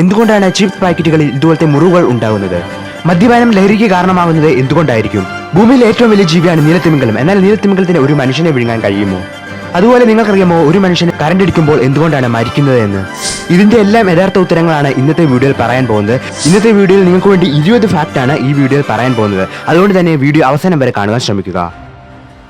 എന്തുകൊണ്ടാണ് ചിപ്സ് പാക്കറ്റുകളിൽ ഇതുപോലത്തെ മുറിവുകൾ ഉണ്ടാകുന്നത്? മദ്യപാനം ലഹരിക്ക് കാരണമാകുന്നത് എന്തുകൊണ്ടായിരിക്കും? ഭൂമിയിൽ ഏറ്റവും വലിയ ജീവിയാണ് നീലത്തിമിംഗലം. എന്നാൽ നീലത്തിമിംഗലത്തിന് ഒരു മനുഷ്യനെ വിഴുങ്ങാൻ കഴിയുമോ? അതുപോലെ നിങ്ങൾക്കറിയാമോ ഒരു മനുഷ്യന് കറണ്ട് അടിക്കുമ്പോൾ എന്തുകൊണ്ടാണ് മരിക്കുന്നത് എന്ന്? ഇതിന്റെ എല്ലാം യഥാർത്ഥ ഉത്തരങ്ങളാണ് ഇന്നത്തെ വീഡിയോയിൽ പറയാൻ പോകുന്നത്. ഇന്നത്തെ വീഡിയോയിൽ നിങ്ങൾക്ക് വേണ്ടി ഇരുപത് ഫാക്റ്റാണ് ഈ വീഡിയോയിൽ പറയാൻ പോകുന്നത്. അതുകൊണ്ട് തന്നെ വീഡിയോ അവസാനം വരെ കാണുവാൻ ശ്രമിക്കുക.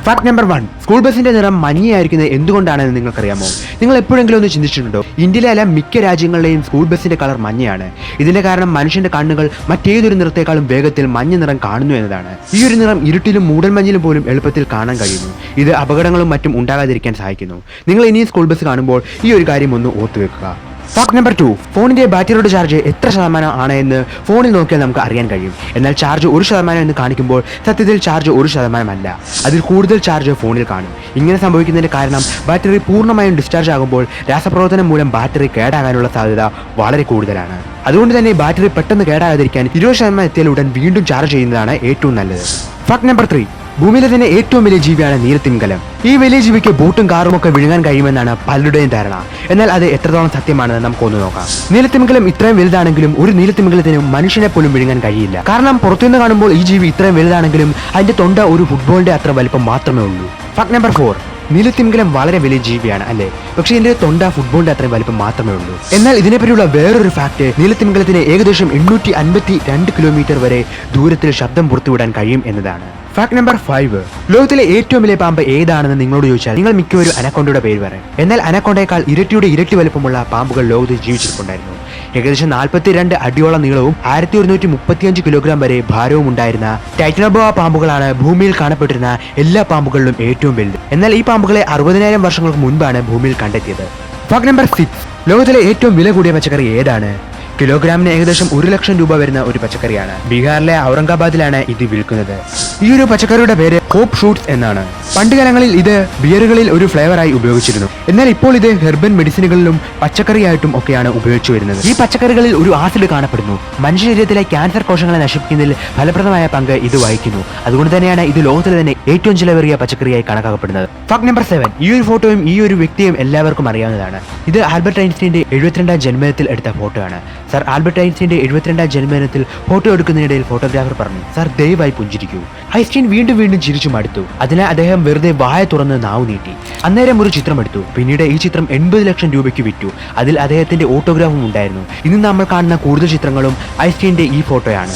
ഫാക്ട് നമ്പർ വൺ സ്കൂൾ ബസിന്റെ നിറം മഞ്ഞയായിരിക്കുന്നത് എന്തുകൊണ്ടാണെന്ന് നിങ്ങൾക്കറിയാമോ? നിങ്ങൾ എപ്പോഴെങ്കിലും ഒന്ന് ചിന്തിച്ചിട്ടുണ്ടോ? ഇന്ത്യയിലെ അല്ല മിക്ക രാജ്യങ്ങളിലെയും സ്കൂൾ ബസിന്റെ കളർ മഞ്ഞയാണ്. ഇതിന്റെ കാരണം മനുഷ്യന്റെ കണ്ണുകൾ മറ്റേതൊരു നിറത്തെക്കാളും വേഗത്തിൽ മഞ്ഞ നിറം കാണുന്നു എന്നതാണ്. ഈ ഒരു നിറം ഇരുട്ടിലും മൂടൽമഞ്ഞിലും പോലും എളുപ്പത്തിൽ കാണാൻ കഴിയുന്നു. ഇത് അപകടങ്ങളും മറ്റും ഉണ്ടാകാതിരിക്കാൻ സഹായിക്കുന്നു. നിങ്ങൾ ഇനിയും സ്കൂൾ ബസ് കാണുമ്പോൾ ഈ ഒരു കാര്യം ഒന്ന് ഓർത്തു വെക്കുക. ഫാക്ട് നമ്പർ ടു ഫോണിന്റെ ബാറ്ററിയുടെ ചാർജ് എത്ര ശതമാനം ആണ് എന്ന് ഫോണിൽ നോക്കിയാൽ നമുക്ക് അറിയാൻ കഴിയും. എന്നാൽ ചാർജ് ഒരു ശതമാനം എന്ന് കാണിക്കുമ്പോൾ സത്യത്തിൽ ചാർജ് ഒരു ശതമാനമല്ല. അതിൽ കൂടുതൽ ചാർജ് ഫോണിൽ കാണും. ഇങ്ങനെ സംഭവിക്കുന്നതിന്റെ കാരണം ബാറ്ററി പൂർണമായും ഡിസ്ചാർജ് ആകുമ്പോൾ രാസപ്രവർത്തനം മൂലം ബാറ്ററി കേടാകാനുള്ള സാധ്യത വളരെ കൂടുതലാണ്. അതുകൊണ്ട് തന്നെ ബാറ്ററി പെട്ടെന്ന് കേടാകാതിരിക്കാൻ ഇരുപത് ശതമാനം എത്തിയാലുടൻ വീണ്ടും ചാർജ് ചെയ്യുന്നതാണ് ഏറ്റവും നല്ലത്. ഫാക്ട് നമ്പർ ത്രീ ഭൂമിയിലെ തന്നെ ഏറ്റവും വലിയ ജീവിയാണ് നീലത്തിമിംഗലം ഈ വലിയ ജീവിക്ക് ബോട്ടും കാറും ഒക്കെ വിഴുങ്ങാൻ കഴിയുമെന്നാണ് പലരുടെയും ധാരണ. എന്നാൽ അത് എത്രത്തോളം സത്യമാണെന്ന് നമുക്കൊന്ന് നോക്കാം. നീലത്തിമിംഗലം ഇത്രയും വലുതാണെങ്കിലും ഒരു നീലത്തിമിംഗലത്തിന് മനുഷ്യനെ പോലും വിഴുങ്ങാൻ കഴിയില്ല. കാരണം പുറത്തുനിന്ന് കാണുമ്പോൾ ഈ ജീവി ഇത്രയും വലുതാണെങ്കിലും അതിന്റെ തൊണ്ട ഒരു ഫുട്ബോളിന്റെ അത്ര വലുപ്പം മാത്രമേ ഉള്ളൂ. ഫാക്ട് നമ്പർ ഫോർ നീലത്തിമിംഗലം വളരെ വലിയ ജീവിയാണ് അല്ലേ? പക്ഷേ ഇതിന്റെ തൊണ്ട ഫുട്ബോളിന്റെ അത്രയും വലിപ്പം മാത്രമേ ഉള്ളൂ. എന്നാൽ ഇതിനെപ്പറ്റിയുള്ള വേറൊരു ഫാക്ട് നീലത്തിമിംഗലത്തിന് ഏകദേശം എണ്ണൂറ്റി അൻപത്തി രണ്ട് കിലോമീറ്റർ വരെ ദൂരത്തിൽ ശബ്ദം പുറത്തുവിടാൻ കഴിയും എന്നതാണ്. ഫാക്ട് നമ്പർ ഫൈവ് ലോകത്തിലെ ഏറ്റവും വലിയ പാമ്പ് ഏതാണെന്ന് നിങ്ങളോട് ചോദിച്ചാൽ നിങ്ങൾ മിക്കവരും അനക്കൊണ്ടയുടെ പേര് പറയും. എന്നാൽ അനക്കൊണ്ടയേക്കാൾ ഇരട്ടിയുടെ ഇരട്ടി വലുപ്പമുള്ള പാമ്പുകൾ ലോകത്ത് ജീവിച്ചിട്ടുണ്ടായിരുന്നു ഏകദേശം നാൽപ്പത്തി രണ്ട് അടിയോളം നീളവും ആയിരത്തി ഒരുന്നൂറ്റി മുപ്പത്തിയഞ്ച് കിലോഗ്രാം വരെ ഭാരവും ഉണ്ടായിരുന്ന ടൈറ്റനബോവ പാമ്പുകളാണ് ഭൂമിയിൽ കാണപ്പെട്ടിരുന്ന എല്ലാ പാമ്പുകളിലും ഏറ്റവും വലുത്. എന്നാൽ ഈ പാമ്പുകളെ അറുപതിനായിരം വർഷങ്ങൾക്ക് മുൻപാണ് ഭൂമിയിൽ കണ്ടെത്തിയത്. ഫാക്ട് നമ്പർ സിക്സ് ലോകത്തിലെ ഏറ്റവും വില കൂടിയ പച്ചക്കറി ഏതാണ്? കിലോഗ്രാമിന് ഏകദേശം ഒരു ലക്ഷം രൂപ വരുന്ന ഒരു പച്ചക്കറിയാണ്. ബീഹാറിലെ ഔറംഗാബാദിലാണ് ഇത് വിൽക്കുന്നത്. ഈ ഒരു പച്ചക്കറിയുടെ പേര് ഹോപ്പ് ഷൂട്ട്സ് എന്നാണ്. പണ്ട് കാലങ്ങളിൽ ഇത് ബിയറുകളിൽ ഒരു ഫ്ലേവറായി ഉപയോഗിച്ചിരുന്നു. എന്നാൽ ഇപ്പോൾ ഇത് ഹെർബൻ മെഡിസിനുകളിലും പച്ചക്കറിയായിട്ടും ഒക്കെയാണ് ഉപയോഗിച്ചു വരുന്നത്. ഈ പച്ചക്കറികളിൽ ഒരു ആസിഡ് കാണപ്പെടുന്നു. മനുഷ്യ ശരീരത്തിലെ ക്യാൻസർ കോശങ്ങളെ നശിപ്പിക്കുന്നതിൽ ഫലപ്രദമായ പങ്ക് ഇത് വഹിക്കുന്നു. അതുകൊണ്ട് തന്നെയാണ് ഇത് ലോകത്തിലെ തന്നെ ഏറ്റവും ചിലവേറിയ പച്ചക്കറിയായി കണക്കാക്കപ്പെടുന്നത്. ഫാക്ട് നമ്പർ സെവൻ ഈ ഒരു ഫോട്ടോയും ഈ ഒരു വ്യക്തിയും എല്ലാവർക്കും അറിയാവുന്നതാണ്. ഇത് ആൽബർട്ട് ഐൻസ്റ്റീന്റെ എഴുപത്തിരണ്ടാം ജന്മദിനത്തിൽ എടുത്ത ഫോട്ടോയാണ്. സർ ആൽബർട്ട് ഐൻസ്റ്റീന്റെ എഴുപത്തിരണ്ടാം ജന്മദിനത്തിൽ ഫോട്ടോ എടുക്കുന്നതിനിടയിൽ ഫോട്ടോഗ്രാഫർ പറഞ്ഞു സർ ദയവായി പുഞ്ചിരിക്കൂ. ഐൻസ്റ്റീൻ വീണ്ടും വീണ്ടും ചിരിച്ചു മടുത്തു. അതിനാൽ അദ്ദേഹം വെറുതെ വായ തുറന്ന് നാവ് നീട്ടി. അന്നേരം ഒരു ചിത്രം എടുത്തു. പിന്നീട് ഈ ചിത്രം എൺപത് ലക്ഷം രൂപയ്ക്ക് വിറ്റു. അതിൽ അദ്ദേഹത്തിന്റെ ഓട്ടോഗ്രാഫും ഉണ്ടായിരുന്നു. ഇന്ന് നമ്മൾ കാണുന്ന കൂടുതൽ ചിത്രങ്ങളും ഐൻസ്റ്റീന്റെ ഈ ഫോട്ടോയാണ്.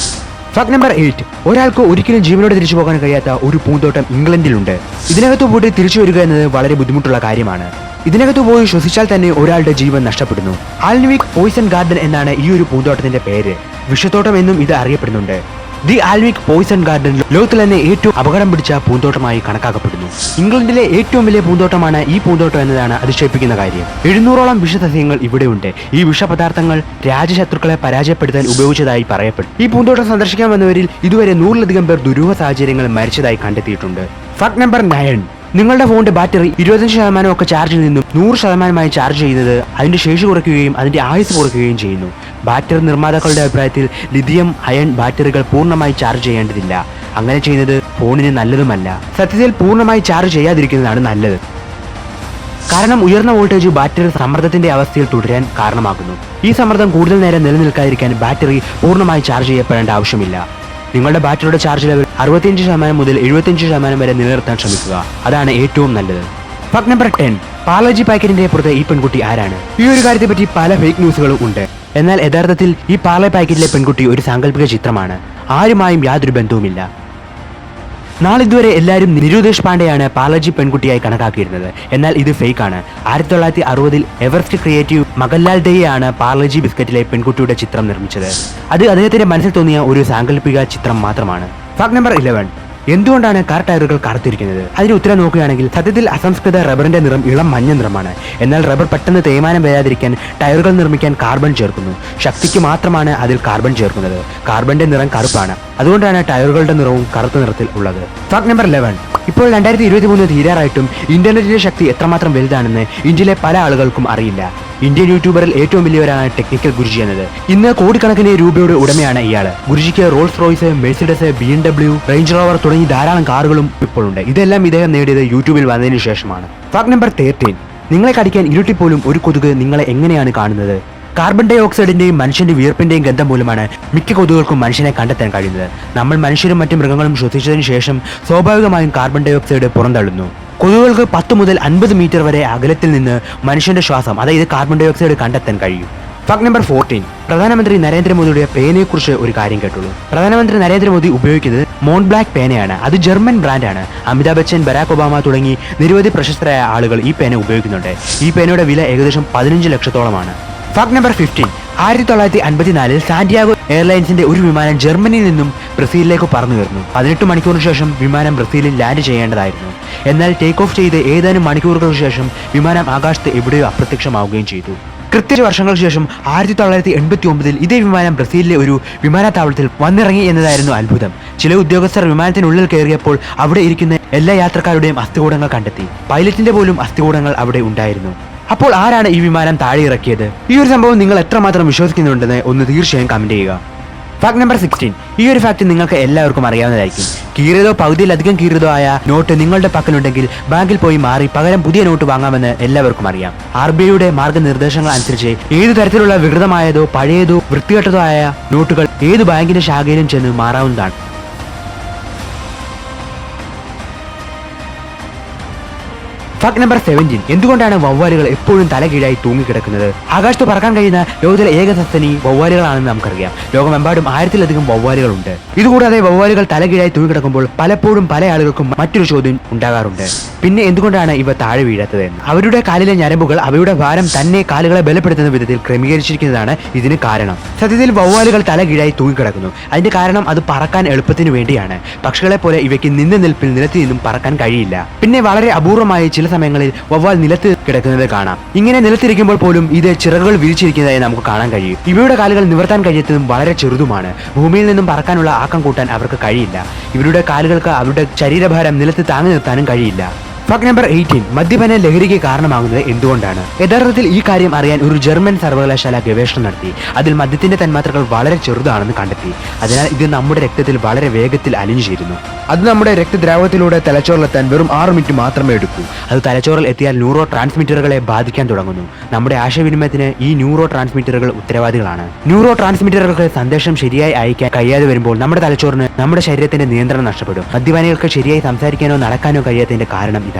ഫാക്ട് നമ്പർ എയ്റ്റ് ഒരാൾക്ക് ഒരിക്കലും ജീവനോടെ തിരിച്ചു പോകാൻ കഴിയാത്ത ഒരു പൂന്തോട്ടം ഇംഗ്ലണ്ടിലുണ്ട്. ഇതിനകത്ത് പോയിട്ട് തിരിച്ചു വരിക എന്നത് വളരെ ബുദ്ധിമുട്ടുള്ള കാര്യമാണ്. ഇതിനകത്ത് പോയി ശ്വസിച്ചാൽ തന്നെ ഒരാളുടെ ജീവൻ നഷ്ടപ്പെടുന്നു. ആൽനിവിക് പോയിസൺ ഗാർഡൻ എന്നാണ് ഈ ഒരു പൂന്തോട്ടത്തിന്റെ പേര്. വിഷത്തോട്ടം എന്നും ഇത് അറിയപ്പെടുന്നുണ്ട്. ദി ആൽവിക് പോയിസൺ ഗാർഡൻ ലോകത്തിൽ തന്നെ ഏറ്റവും അപകടം പിടിച്ച പൂന്തോട്ടമായി കണക്കാക്കപ്പെടുന്നു. ഇംഗ്ലണ്ടിലെ ഏറ്റവും വലിയ പൂന്തോട്ടമാണ് ഈ പൂന്തോട്ടം എന്നതാണ് അതിശയിപ്പിക്കുന്ന കാര്യം. എഴുന്നൂറോളം വിഷസസ്യങ്ങൾ ഇവിടെയുണ്ട്. ഈ വിഷപദാർത്ഥങ്ങൾ രാജശത്രുക്കളെ പരാജയപ്പെടുത്താൻ ഉപയോഗിച്ചതായി പറയപ്പെടും ഈ പൂന്തോട്ടം സന്ദർശിക്കാൻ വന്നവരിൽ ഇതുവരെ നൂറിലധികം പേർ ദുരൂഹ സാഹചര്യങ്ങൾ മരിച്ചതായി കണ്ടെത്തിയിട്ടുണ്ട്. Fact number nine. നിങ്ങളുടെ ഫോണിന്റെ ബാറ്ററി ഇരുപത്തഞ്ച് ശതമാനം ഒക്കെ ചാർജിൽ നിന്നും നൂറ് ശതമാനമായി ചാർജ് ചെയ്യുന്നത് അതിന്റെ ശേഷി കുറയ്ക്കുകയും അതിന്റെ ആയുസ് കുറയ്ക്കുകയും ചെയ്യുന്നു. ബാറ്ററി നിർമ്മാതാക്കളുടെ അഭിപ്രായത്തിൽ ലിഥിയം അയൺ ബാറ്ററികൾ പൂർണമായി ചാർജ് ചെയ്യേണ്ടതില്ല. അങ്ങനെ ചെയ്യുന്നത് ഫോണിന് നല്ലതുമല്ല. സത്യത്തിൽ പൂർണമായി ചാർജ് ചെയ്യാതിരിക്കുന്നതാണ് നല്ലത്. കാരണം ഉയർന്ന വോൾട്ടേജ് ബാറ്ററി സമ്മർദ്ദത്തിന്റെ അവസ്ഥയിൽ തുടരാൻ കാരണമാകുന്നു. ഈ സമ്മർദ്ദം കൂടുതൽ നേരം നിലനിൽക്കാതിരിക്കാൻ ബാറ്ററി പൂർണമായി ചാർജ് ചെയ്യപ്പെടേണ്ട ആവശ്യമില്ല. നിങ്ങളുടെ ബാറ്ററിയുടെ ചാർജ് ലെവൽ അറുപത്തിയഞ്ച് ശതമാനം മുതൽ എഴുപത്തിയഞ്ച് ശതമാനം വരെ നിലനിർത്താൻ ശ്രമിക്കുക. അതാണ് ഏറ്റവും നല്ലത്. ഫാക്ട് നമ്പർ ടെൻ പാലോജി പാക്കറ്റിന്റെ പുറത്ത് ഈ പെൺകുട്ടി ആരാണ്? ഈ ഒരു കാര്യത്തെ പറ്റി പല ഫേക്ക് ന്യൂസുകളും ഉണ്ട്. എന്നാൽ യഥാർത്ഥത്തിൽ ഈ പാർലെ പാക്കറ്റിലെ പെൺകുട്ടി ഒരു സാങ്കല്പിക ചിത്രമാണ്. ആരുമായും യാതൊരു ബന്ധവുമില്ല. നാളിതുവരെ എല്ലാവരും നിരുദേശ് പാണ്ഡെയാണ് പാലജി പെൺകുട്ടിയായി കണക്കാക്കിയിരുന്നത്. എന്നാൽ ഇത് ഫേക്ക് ആണ് ആയിരത്തി തൊള്ളായിരത്തി അറുപതിൽ എവറസ്റ്റ് ക്രിയേറ്റീവ് മകൻലാൽ ഡേയാണ് പാർലജി ബിസ്ക്കറ്റിലെ പെൺകുട്ടിയുടെ ചിത്രം നിർമ്മിച്ചത്. അത് അദ്ദേഹത്തിന്റെ മനസ്സിൽ തോന്നിയ ഒരു സാങ്കല്പിക ചിത്രം മാത്രമാണ്. Fact number eleven. എന്തുകൊണ്ടാണ് കാർ ടയറുകൾ കറുത്തിരിക്കുന്നത് അതിന് ഉത്തരം നോക്കുകയാണെങ്കിൽ സത്യത്തിൽ അസംസ്കൃത റബ്ബറിന്റെ നിറം ഇളം മഞ്ഞ നിറമാണ്. എന്നാൽ റബ്ബർ പെട്ടെന്ന് തേയ്മാനം വരാതിരിക്കാൻ ടയറുകൾ നിർമ്മിക്കാൻ കാർബൺ ചേർക്കുന്നു. ശക്തിക്ക് മാത്രമാണ് അതിൽ കാർബൺ ചേർക്കുന്നത്. കാർബണിന്റെ നിറം കറുപ്പാണ്. അതുകൊണ്ടാണ് ടയറുകളുടെ നിറവും കറുത്ത നിറത്തിൽ ഉള്ളത്. ഫാക്ട് നമ്പർ ലെവൻ ഇപ്പോൾ രണ്ടായിരത്തി ഇരുപത്തി മൂന്ന് തീരാറായിട്ടും ഇന്റർനെറ്റിന്റെ ശക്തി എത്രമാത്രം വലുതാണെന്ന് ഇന്ത്യയിലെ പല ആളുകൾക്കും അറിയില്ല. ഇന്ത്യൻ യൂട്യൂബറിൽ ഏറ്റവും വലിയവരാണ് ടെക്നിക്കൽ ഗുരുജി എന്നത്. ഇന്ന് കോടിക്കണക്കിന് രൂപയുടെ ഉടമയാണ് ഇയാൾ ഗുരുജിക്ക് Rolls Royce Mercedes B M W Range Rover തുടങ്ങി ധാരാളം കാറുകളും ഇപ്പോഴുണ്ട്. ഇതെല്ലാം ഇദ്ദേഹം നേടിയത് യൂട്യൂബിൽ വന്നതിന് ശേഷമാണ്. ഫാക്ട് നമ്പർ തേർട്ടീൻ നിങ്ങളെ കടിക്കാൻ ഇരുട്ടി പോലും ഒരു കൊതുക് നിങ്ങളെ എങ്ങനെയാണ് കാണുന്നത്? കാർബൺ ഡൈ ഓക്സൈഡിന്റെയും മനുഷ്യന്റെ വിയർപ്പിന്റെയും ഗന്ധം മൂലമാണ് മിക്ക കൊതുകൾക്കും മനുഷ്യനെ കണ്ടെത്താൻ കഴിയുന്നത്. നമ്മൾ മനുഷ്യരും മറ്റു മൃഗങ്ങളും ശ്വസിച്ചതിന് ശേഷം സ്വാഭാവികമായും കാർബൺ ഡൈ ഓക്സൈഡ് പുറന്തള്ളുന്നു. കൊതുകുകൾക്ക് പത്ത് മുതൽ അൻപത് മീറ്റർ വരെ അകലത്തിൽ നിന്ന് മനുഷ്യന്റെ ശ്വാസം അതായത് കാർബൺ ഡൈ ഓക്സൈഡ് കണ്ടെത്താൻ കഴിയും. ഫാക്ട് നമ്പർ ഫോർട്ടീൻ പ്രധാനമന്ത്രി നരേന്ദ്രമോദിയുടെ പേനയെക്കുറിച്ച് ഒരു കാര്യം കേട്ടുള്ളൂ. പ്രധാനമന്ത്രി നരേന്ദ്രമോദി ഉപയോഗിക്കുന്നത് മോൺ ബ്ലാക്ക് പേനയാണ്. അത് ജർമ്മൻ ബ്രാൻഡാണ് അമിതാഭ് ബച്ചൻ ബരാക് ഒബാമ തുടങ്ങി നിരവധി പ്രശസ്തരായ ആളുകൾ ഈ പേന ഉപയോഗിക്കുന്നുണ്ട്. ഈ പേനയുടെ വില ഏകദേശം പതിനഞ്ച് ലക്ഷത്തോളമാണ്. ഫാക്ട് നമ്പർ ഫിഫ്റ്റീൻ ആയിരത്തി തൊള്ളായിരത്തി അൻപത്തിനാലിൽ സാന്റിയാഗോ എയർലൈൻസിന്റെ ഒരു വിമാനം ജർമ്മനിയിൽ നിന്നും ബ്രസീലിലേക്ക് പറന്നു വരുന്നു പതിനെട്ട് മണിക്കൂറിന് ശേഷം വിമാനം ബ്രസീലിൽ ലാൻഡ് ചെയ്യേണ്ടതായിരുന്നു. എന്നാൽ ടേക്ക് ഓഫ് ചെയ്ത് ഏതാനും മണിക്കൂറുകൾക്ക് ശേഷം വിമാനം ആകാശത്ത് എവിടെയോ അപ്രത്യക്ഷമാവുകയും ചെയ്തു. കൃത്യ വർഷങ്ങൾക്ക് ശേഷം ആയിരത്തി തൊള്ളായിരത്തി എൺപത്തി ഒമ്പതിൽ ഇതേ വിമാനം ബ്രസീലിലെ ഒരു വിമാനത്താവളത്തിൽ വന്നിറങ്ങി എന്നതായിരുന്നു അത്ഭുതം. ചില ഉദ്യോഗസ്ഥർ വിമാനത്തിനുള്ളിൽ കയറിയപ്പോൾ അവിടെ ഇരിക്കുന്ന എല്ലാ യാത്രക്കാരുടെയും അസ്ഥികൂടങ്ങൾ കണ്ടെത്തി. പൈലറ്റിന്റെ പോലും അസ്ഥികൂടങ്ങൾ അവിടെ ഉണ്ടായിരുന്നു. അപ്പോൾ ആരാണ് ഈ വിമാനം താഴെ ഇറക്കിയത് ഈ ഒരു സംഭവം നിങ്ങൾ എത്രമാത്രം വിശ്വസിക്കുന്നുണ്ടെന്ന് ഒന്ന് തീർച്ചയായും കമന്റ് ചെയ്യുക. ഫാക്ട് നമ്പർ സിക്സ്റ്റീൻ ഈ ഒരു ഫാക്ട് നിങ്ങൾക്ക് എല്ലാവർക്കും അറിയാവുന്നതായിരിക്കും. കീറിയതോ പകുതിയിലധികം കീറിയതോ ആയ നോട്ട് നിങ്ങളുടെ പക്കലുണ്ടെങ്കിൽ ബാങ്കിൽ പോയി മാറി പകരം പുതിയ നോട്ട് വാങ്ങാമെന്ന് എല്ലാവർക്കും അറിയാം. ആർ ബി ഐയുടെ മാർഗനിർദ്ദേശങ്ങൾ അനുസരിച്ച് ഏതു തരത്തിലുള്ള വികൃതമായതോ പഴയതോ വൃത്തികെട്ടതോ ആയ നോട്ടുകൾ ഏത് ബാങ്കിന്റെ ശാഖയിലും ചെന്ന് മാറാവുന്നതാണ്. ഫാക്ട് നമ്പർ സെവന്റീൻ എന്തുകൊണ്ടാണ് വവ്വാലുകൾ എപ്പോഴും തലകീഴായി തൂങ്ങിക്കിടക്കുന്നത്? ആകാശത്ത് പറക്കാൻ കഴിയുന്ന ലോകത്തിലെ ഏക സസ്തനി വവ്വാലുകളാണെന്ന് നമുക്കറിയാം. ലോകമെമ്പാടും ആയിരത്തിലധികം വവ്വാലുകളുണ്ട്. ഇതുകൂടാതെ വവ്വാലുകൾ തലകീഴായി തൂങ്ങിക്കിടക്കുമ്പോൾ പലപ്പോഴും പല ആളുകൾക്കും മറ്റൊരു ചോദ്യം ഉണ്ടാകാറുണ്ട്. പിന്നെ എന്തുകൊണ്ടാണ് ഇവ താഴെ വീഴാത്തത് അവരുടെ കാലിലെ ഞരമ്പുകൾ അവയുടെ ഭാരം തന്നെ കാലുകളെ ബലപ്പെടുത്തുന്ന വിധത്തിൽ ക്രമീകരിച്ചിരിക്കുന്നതാണ് ഇതിന് കാരണം. സത്യത്തിൽ വവ്വാലുകൾ തലകീഴായി തൂങ്ങിക്കിടക്കുന്നു. അതിന്റെ കാരണം അത് പറക്കാൻ എളുപ്പത്തിന് വേണ്ടിയാണ്. പക്ഷികളെ പോലെ ഇവയ്ക്ക് നിന്ന് നിൽപ്പിൽ നിലത്തിൽ നിന്നും പറക്കാൻ കഴിയില്ല. പിന്നെ വളരെ അപൂർവമായി ചില സമയങ്ങളിൽ വവ്വാൽ നിലത്ത് കിടക്കുന്നത് കാണാം. ഇങ്ങനെ നിലത്തിരിക്കുമ്പോൾ പോലും ഇത് ചിറകുകൾ വിരിച്ചിരിക്കുന്നതായി നമുക്ക് കാണാൻ കഴിയും. ഇവയുടെ കാലുകൾ നിവർത്താൻ കഴിയത്തതും വളരെ ചെറുതുമാണ്. ഭൂമിയിൽ നിന്നും പറക്കാനുള്ള ആക്കം കൂട്ടാൻ അവർക്ക് കഴിയില്ല. ഇവരുടെ കാലുകൾക്ക് അവരുടെ ശരീരഭാരം നിലത്ത് താങ്ങി നിർത്താനും കഴിയില്ല. ഫാക്ട് നമ്പർ എയ്റ്റീൻ മദ്യപാനം ലഹരിക്ക് കാരണമാകുന്നത് എന്തുകൊണ്ടാണ്? യഥാർത്ഥത്തിൽ ഈ കാര്യം അറിയാൻ ഒരു ജർമ്മൻ സർവകലാശാല ഗവേഷണം നടത്തി. അതിൽ മദ്യത്തിന്റെ തന്മാത്രകൾ വളരെ ചെറുതാണെന്ന് കണ്ടെത്തി. അതിനാൽ ഇത് നമ്മുടെ രക്തത്തിൽ വളരെ വേഗത്തിൽ അലിഞ്ഞു ചേരുന്നു. അത് നമ്മുടെ രക്തദ്രാവകത്തിലൂടെ തലച്ചോറിലെത്താൻ വെറും ആറ് മിനിറ്റ് മാത്രമേ എടുക്കൂ. അത് തലച്ചോറിൽ എത്തിയാൽ ന്യൂറോ ട്രാൻസ്മിറ്ററുകളെ ബാധിക്കാൻ തുടങ്ങുന്നു. നമ്മുടെ ആശയവിനിമയത്തിന് ഈ ന്യൂറോ ട്രാൻസ്മിറ്ററുകൾ ഉത്തരവാദികളാണ്. ന്യൂറോ ട്രാൻസ്മിറ്ററുകൾക്ക് സന്ദേശം ശരിയായി അയക്കാൻ കഴിയാതെ വരുമ്പോൾ നമ്മുടെ തലച്ചോറിന് നമ്മുടെ ശരീരത്തിന്റെ നിയന്ത്രണം നഷ്ടപ്പെടും. മദ്യപാനികൾക്ക് ശരിയായി സംസാരിക്കാനോ നടക്കാനോ കഴിയാത്തതിന്റെ കാരണം ഇതാണ്.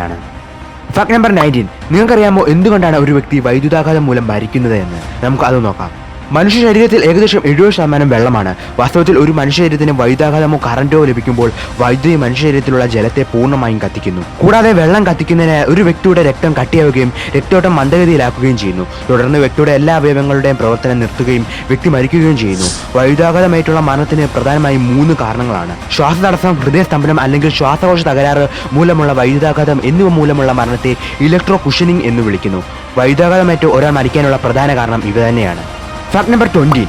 ഫാക്ട് നമ്പർ നയന്റീൻ നിങ്ങൾക്കറിയാമോ എന്തുകൊണ്ടാണ് ഒരു വ്യക്തി വൈദ്യുതാഘാതം മൂലം മരിക്കുന്നത് എന്ന്? നമുക്ക് അത് നോക്കാം. മനുഷ്യ ശരീരത്തിൽ ഏകദേശം എഴുപത് ശതമാനം വെള്ളമാണ്. വാസ്തവത്തിൽ ഒരു മനുഷ്യ ശരീരത്തിന് വൈദ്യുതാഘാതമോ കറണ്ടോ ലഭിക്കുമ്പോൾ വൈദ്യുതി മനുഷ്യ ശരീരത്തിലുള്ള ജലത്തെ പൂർണമായും കത്തിക്കുന്നു. കൂടാതെ വെള്ളം കത്തിക്കുന്നതിന് ഒരു വ്യക്തിയുടെ രക്തം കട്ടിയാവുകയും രക്തോട്ടം മന്ദഗതിയിലാക്കുകയും ചെയ്യുന്നു. തുടർന്ന് വ്യക്തിയുടെ എല്ലാ അവയവങ്ങളുടെയും പ്രവർത്തനം നിർത്തുകയും വ്യക്തി മരിക്കുകയും ചെയ്യുന്നു. വൈദ്യുതാഘാതമായിട്ടുള്ള മരണത്തിന് പ്രധാനമായും മൂന്ന് കാരണങ്ങളാണ്. ശ്വാസതടസ്സം ഹൃദയസ്തംഭനം അല്ലെങ്കിൽ ശ്വാസകോശ തകരാറ് മൂലമുള്ള വൈദ്യുതാഘാതം എന്നിവ മൂലമുള്ള മരണത്തെ ഇലക്ട്രോ കുഷനിങ് എന്ന് വിളിക്കുന്നു. വൈദ്യുതാഘാതമേറ്റ് ഒരാൾ മരിക്കാനുള്ള പ്രധാന കാരണം ഇവ തന്നെയാണ്. ഫാക്ട് നമ്പർ ട്വന്റി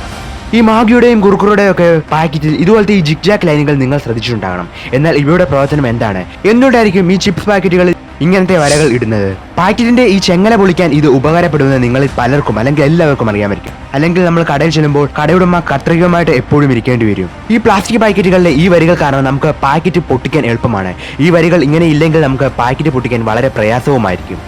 ഈ മാഗിയുടെയും കുറുക്കുറുടെയും ഒക്കെ പാക്കറ്റിൽ ഇതുപോലത്തെ ഈ ജിക്ജാക്ക് ലൈനുകൾ നിങ്ങൾ ശ്രദ്ധിച്ചിട്ടുണ്ടാകണം. എന്നാൽ ഇവയുടെ പ്രവർത്തനം എന്താണ്? എന്തുകൊണ്ടായിരിക്കും ഈ ചിപ്സ് പാക്കറ്റുകളിൽ ഇങ്ങനത്തെ വരകൾ ഇടുന്നത്? പാക്കറ്റിന്റെ ഈ ചെങ്ങല പൊളിക്കാൻ ഇത് ഉപകാരപ്പെടുന്നത് നിങ്ങളിൽ പലർക്കും അല്ലെങ്കിൽ എല്ലാവർക്കും അറിയാമായിരിക്കും. അല്ലെങ്കിൽ നമ്മൾ കടയിൽ ചെല്ലുമ്പോൾ കടയുടമ കത്രികമായിട്ട് എപ്പോഴും ഇരിക്കേണ്ടി വരും. ഈ പ്ലാസ്റ്റിക് പാക്കറ്റുകളിലെ ഈ വരികൾ കാരണം നമുക്ക് പാക്കറ്റ് പൊട്ടിക്കാൻ എളുപ്പമാണ്. ഈ വരികൾ ഇങ്ങനെ ഇല്ലെങ്കിൽ നമുക്ക് പാക്കറ്റ് പൊട്ടിക്കാൻ വളരെ പ്രയാസവുമായിരിക്കും.